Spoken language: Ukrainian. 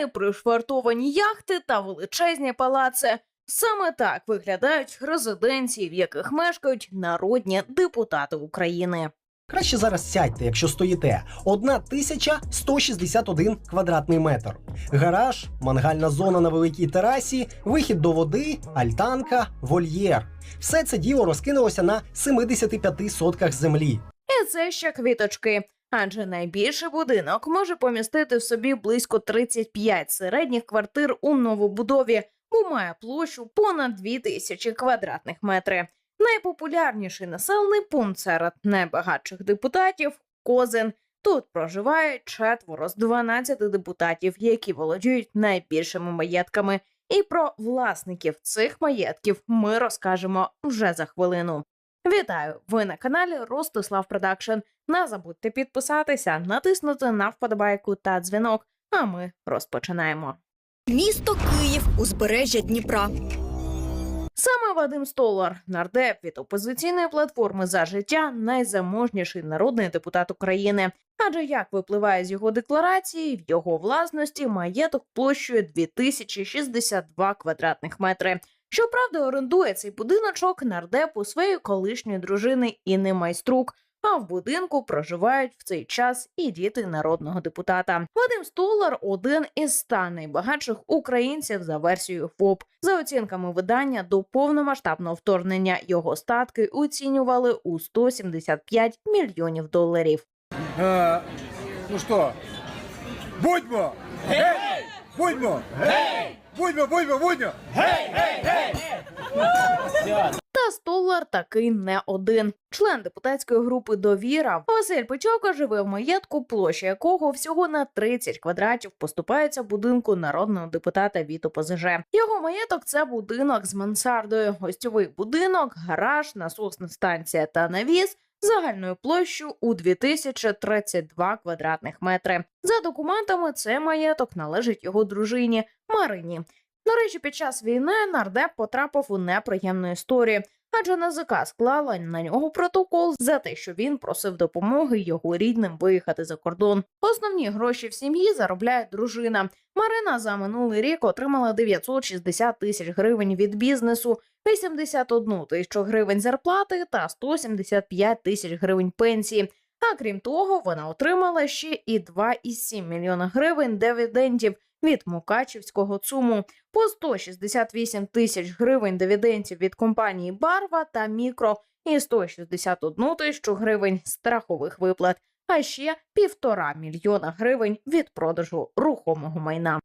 лімузини, пришвартовані яхти та величезні палаци. Саме так виглядають резиденції, в яких мешкають народні депутати України. Краще зараз сядьте, якщо стоїте. 1161 квадратний метр. Гараж, мангальна зона на великій терасі, вихід до води, альтанка, вольєр. Все це діло розкинулося на 75 сотках землі. І це ще квіточки. Адже найбільший будинок може помістити в собі близько 35 середніх квартир у новобудові, бо має площу понад 2000 квадратних метрів. Найпопулярніший населений пункт серед найбагатших депутатів Козин. Тут проживає четверо з 12 депутатів, які володіють найбільшими маєтками. І про власників цих маєтків ми розкажемо вже за хвилину. Вітаю! Ви на каналі Ростислав Продакшн. Не забудьте підписатися, натиснути на вподобайку та дзвінок. А ми розпочинаємо. Місто Київ, узбережжя Дніпра. Саме Вадим Столар, нардеп від опозиційної платформи за життя, найзаможніший народний депутат України. Адже як випливає з його декларації, в його власності маєток площею 2062 квадратних метри. Щоправда, орендує цей будиночок нардеп у своєї колишньої дружини Інни Майструк. А в будинку проживають в цей час і діти народного депутата. Вадим Столар один із ста найбагатших українців за версією ФОП. За оцінками видання до повномасштабного вторгнення його статки оцінювали у 175 мільйонів доларів. Е, ну що, будьмо! Гей! Будьмо! Гей! Будьмо, будьмо, будьмо! Та Столар такий не один. Член депутатської групи Довіра Василь Печока живе в маєтку, площа якого всього на 30 квадратів поступається будинку народного депутата від ОПЗЖ. Його маєток це будинок з мансардою, гостьовий будинок, гараж, насосна станція та навіс. Загальною площу у 2032 квадратних метри. За документами, це маєток належить його дружині Марині. До речі, під час війни нардеп потрапив у неприємну історію, адже НАЗК склала на нього протокол за те, що він просив допомоги його рідним виїхати за кордон. Основні гроші в сім'ї заробляє дружина. Марина за минулий рік отримала 960 тисяч гривень від бізнесу, 81 тисячу гривень зарплати та 175 тисяч гривень пенсії. А крім того, вона отримала ще і 2,7 мільйона гривень дивідендів від Мукачівського ЦУМу, по 168 тисяч гривень дивідендів від компанії Барва та Мікро і 161 тисячу гривень страхових виплат, а ще півтора мільйона гривень від продажу рухомого майна.